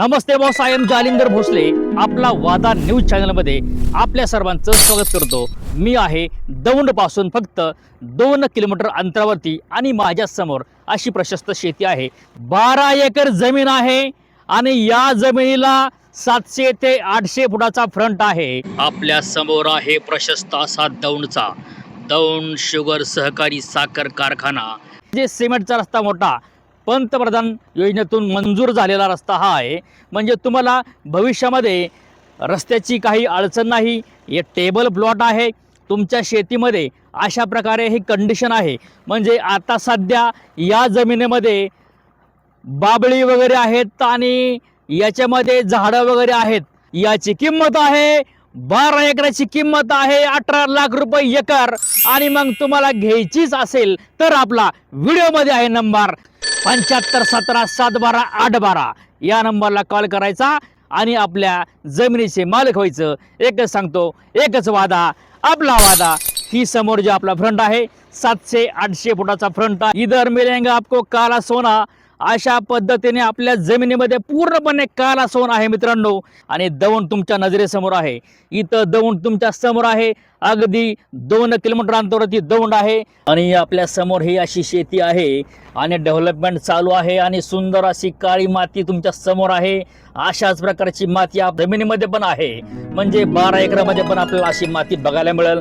Namaste boss I am Jalindar Bhosale. आपला वादा news चॅनलमध्ये आपल्या सर्वांचं स्वागत करतो. मी आहे दौंडपासून फक्त दोन किलोमीटर अंतरावरती आणि माझ्यासमोर अशी प्रशस्त शेती आहे. बारा एकर जमीन आहे आणि या जमिनीला सातशे ते आठशे फुटाचा फ्रंट आहे. आपल्यासमोर आहे प्रशस्त असा दौंडचा. दौंड शुगर सहकारी साखर कारखाना. जे सिमेंटचा रस्ता मोठा पंतप्रधान योजनेतून मंजूर झालेला रस्ता हा आहे. म्हणजे तुम्हाला भविष्यामध्ये रस्त्याची काही अडचण नाही हे टेबल प्लॉट आहे. तुमच्या शेतीमध्ये अशा प्रकारे ही कंडिशन आहे. म्हणजे आता सध्या या जमिनीमध्ये बाबळी वगैरे आहेत आणि याच्यामध्ये झाडं वगैरे आहेत. याची किंमत आहे बारा एकराची किंमत आहे अठरा लाख रुपये एकर. आणि मग तुम्हाला घ्यायचीच असेल तर आपला व्हिडिओमध्ये आहे नंबर. पंच्याहत्तर सतरा सात बारा आठ बारा या नंबरला कॉल करायचा आणि आपल्या जमिनीचे मालक व्हायचं. एकच सांगतो एकच वादा आपला वादा ही समोर जे आपला फ्रंट आहे सातशे आठशे फुटाचा फ्रंट आहे. इधर मिलेंगा आपको काला सोना. अशा पद्धतीने आपल्या जमिनीमध्ये पूर्णपणे काला सोन आहे मित्रांनो. आणि दौंड तुमच्या नजरेसमोर आहे. इथं दौंड तुमच्यासमोर आहे. अगदी दोन किलोमीटर अंतरावरती दौंड आहे. आणि आपल्यासमोर ही अशी शेती आहे. आणि डेव्हलपमेंट चालू आहे. आणि सुंदर अशी काळी माती तुमच्यासमोर आहे. अशाच प्रकारची माती आप जमिनीमध्ये पण आहे. म्हणजे बारा एकरामध्ये पण आपल्याला अशी माती बघायला मिळेल.